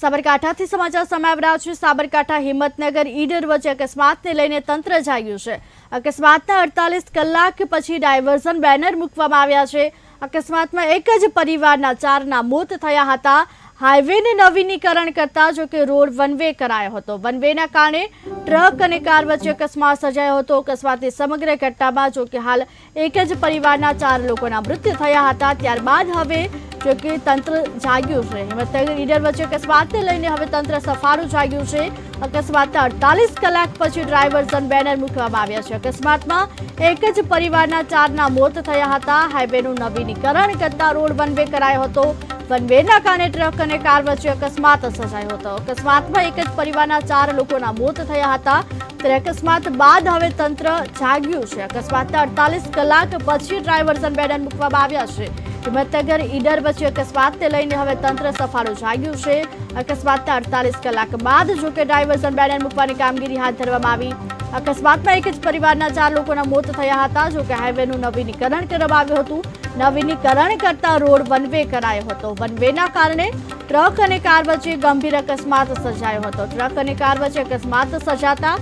સાબરકાંઠાથી સમાચાર સામે રહ્યા છે. સાબરકાંઠા હિંમતનગર ઈડર વચ્ચે અકસ્માતને લઈને તંત્ર જાગ્યું છે. અકસ્માતના અડતાલીસ કલાક પછી ડાયવર્ઝન બેનર મૂકવામાં આવ્યા છે. અકસ્માતમાં એક જ પરિવારના ચારના મોત થયા હતા. હાઈવેને નવીનીકરણ કરતા જો કે રોડ વન વે કરાયો હતો. વન વેના કારણે ટ્રક અને કાર વચ્ચે અકસ્માત સર્જાયો હતો. અકસ્માતની સમગ્ર ઘટનામાં જો કે હાલ એક જ પરિવારના ચાર લોકોના મૃત્યુ થયા હતા. ત્યારબાદ હવે જો કે તંત્ર જાગ્યું છે. હિંમતનગર વચ્ચે અકસ્માતને લઈને હવે તંત્ર સફારું જાગ્યું છે. અકસ્માતના અડતાલીસ કલાક પછી ડ્રાઈવર્સન બેનર મૂકવામાં આવ્યા છે. અકસ્માતમાં એક જ પરિવારના ચારના મોત થયા હતા. હાઈવેનું નવીનીકરણ કરતા રોડ વન વે કરાયો હતો. વેના કારણે ટ્રક અને કાર વચ્ચે અકસ્માત સર્જાયો હતો. અકસ્માતમાં એક જ પરિવારના ચાર લોકોના મોત થયા હતા. ત્યારે અકસ્માત બાદ હવે તંત્ર જાગ્યું છે. અકસ્માતના અડતાલીસ કલાક પછી ડ્રાઈવર બેનર મૂકવામાં આવ્યા છે. હિંમતનગર ઈડર વચ્ચે અકસ્માતને લઈને હવે તંત્ર સફાળું જાગ્યું છે. અકસ્માતના અડતાલીસ કલાક બાદ જો કે ડ્રાઈવર્સન બેનર મૂકવાની કામગીરી હાથ ધરવામાં આવી અકસ્માતમાં એક જ પરિવારના ચાર લોકોના મોત થયા હતા. જો કે હાઈવેનું નવીનીકરણ કરવામાં આવ્યું હતું. નવીનીકરણ કરતા રોડ વન વે કરાયો હતો. વનવેના કારણે ટ્રક અને કાર વચ્ચે ગંભીર અકસ્માત સર્જાયો હતો. ટ્રક અને કાર વચ્ચે અકસ્માત સર્જાતા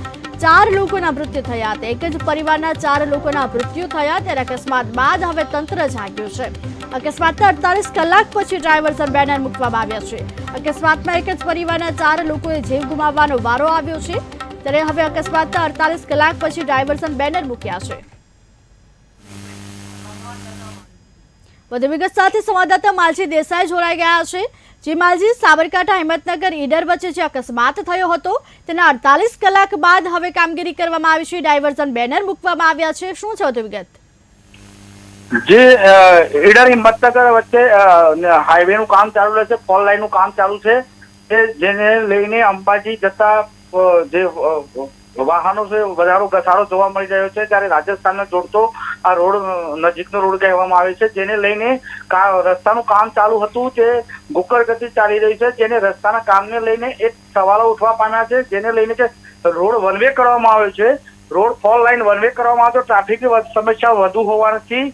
ચાર લોકોના મૃત્યુ થયા હતા. એક જ પરિવારના ચાર લોકોના મૃત્યુ થયા ત્યારે અકસ્માત બાદ હવે તંત્ર જાગ્યું છે. અકસ્માતના અડતાલીસ કલાક પછી ડ્રાઈવર્સન બેનર મૂકવામાં આવ્યા છે. અકસ્માતમાં એક જ પરિવારના ચાર લોકોએ જીવ ગુમાવવાનો વારો આવ્યો છે. ત્યારે હવે અકસ્માતના અડતાલીસ કલાક પછી ડ્રાઈવર્સન બેનર મૂક્યા છે. વધુ વિગત સાથે સંવાદદાતા માલજી દેસાઈ જોડાઈ ગયા છે. જે માલજી, સાબરકાંઠા, હિંમતનગર, ઈડર વચ્ચે જે અકસ્માત થયો હતો, તેના અડતાલીસ કલાક બાદ હવે કામગીરી કરવામાં આવી છે. ડાયવર્ઝન બેનર મૂકવામાં આવ્યા છે. શું છે વધુ વિગત? જે ઈડર, હિંમતનગર વચ્ચે હાઈવે નું કામ ચાલુ રહેશે ફોર લાઈનનું કામ ચાલુ છે. જેને લઈને અંબાજી જતા જે વાહનો છે વધારો ઘસારો જોવા મળી રહ્યો છે, ત્યારે રાજસ્થાનને જોડતો આ રોડ નજીકનો રોડ કહેવામાં આવે છે, જેને લઈને રસ્તાનું કામ ચાલુ હતું તે ગુકર ગતિ ચાલી રહી છે, જેને રસ્તાના કામને લઈને એક સવાલો ઉઠવા પામ્યા છે, જેને લઈને કે રોડ વન વે કરવામાં આવ્યો છે, road four line one way કરવામાં આવે તો ટ્રાફિકની સમસ્યા વધુ હોવાથી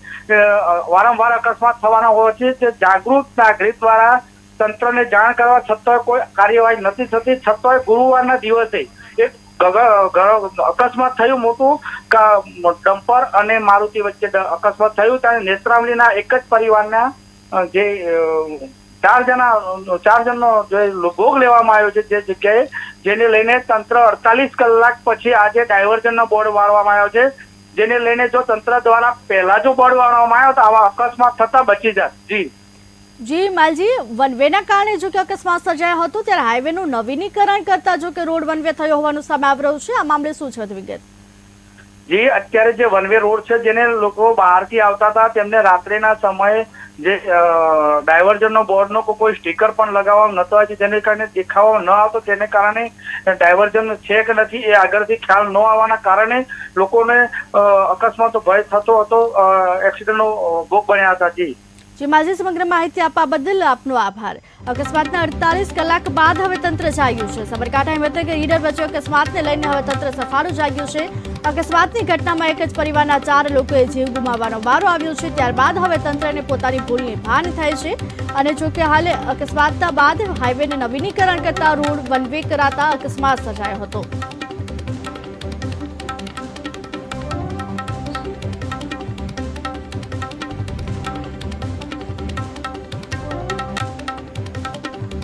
વારંવાર અકસ્માત થવાના હોવાથી જાગૃત નાગરિક દ્વારા તંત્રને જાણ કરવા છતાં કોઈ કાર્યવાહી નથી થતી, છતાંય ગુરુવારના દિવસે એક અકસ્માત થયું મોટું ડમ્પર અને મારુતિ વચ્ચે અકસ્માત થયું. ત્યારે નેત્રાવલીના એક જ પરિવારના જે ચાર જણા ચાર જણનો જે ભોગ લેવામાં આવ્યો છે જે જગ્યાએ, જેને લઈને તંત્ર અડતાલીસ કલાક પછી આજે ડાયવર્ઝનનો બોર્ડ વાળવામાં આવ્યો છે. જેને લઈને જો તંત્ર દ્વારા પહેલા જો બોર્ડ વાળવામાં આવ્યો તો આવા અકસ્માત થતા બચી જાત. જી. જી, માલજી, વનવેના કારણે જો કે અકસ્માત સર્જાયો હતો, ત્યારે હાઈવેનું નવીનીકરણ કરતા જો કે રોડ વનવે થયો હોવાનું સામે આવી રહ્યું છે. આ મામલે શું છે વિગત? જે, અત્યારે જે વનવે રોડ છે, જેને લોકો બહારથી આવતા હતા, તેમને રાત્રિના સમયે જે ડાયવર્જનનો બોર્ડનો કોઈ સ્ટીકર પણ લગાવવામાં નતો આવ્યો જેને કારણે દેખાવો ન આવતો, તેને કારણે ડાયવર્જન છે કે નથી, એ આગળથી ખ્યાલ ન આવવાના કારણે લોકોને અકસ્માતો ભય થતો હતો એક્સિડન્ટનો ભોગ બન્યા હતા, જી. જી માજી સમગ્ર માહિતી આપવા બદલ આપનો આભાર. અકસ્માતના અડતાલીસ કલાક બાદ હવે તંત્ર જાગ્યું છે. સાબરકાંઠા હિંમતનગર ઈડર વચ્ચે અકસ્માતને લઈને હવે તંત્ર સફાળો જાગ્યું છે. અકસ્માતની ઘટનામાં એક જ પરિવારના ચાર લોકોએ જીવ ગુમાવવાનો વારો આવ્યો છે. ત્યારબાદ હવે તંત્રને પોતાની ભૂલની ભાન થાય છે. અને જોકે હાલે અકસ્માતના બાદ હાઈવેને નવીનીકરણ કરતા રોડ વન વે કરાતા અકસ્માત સર્જાયો હતો.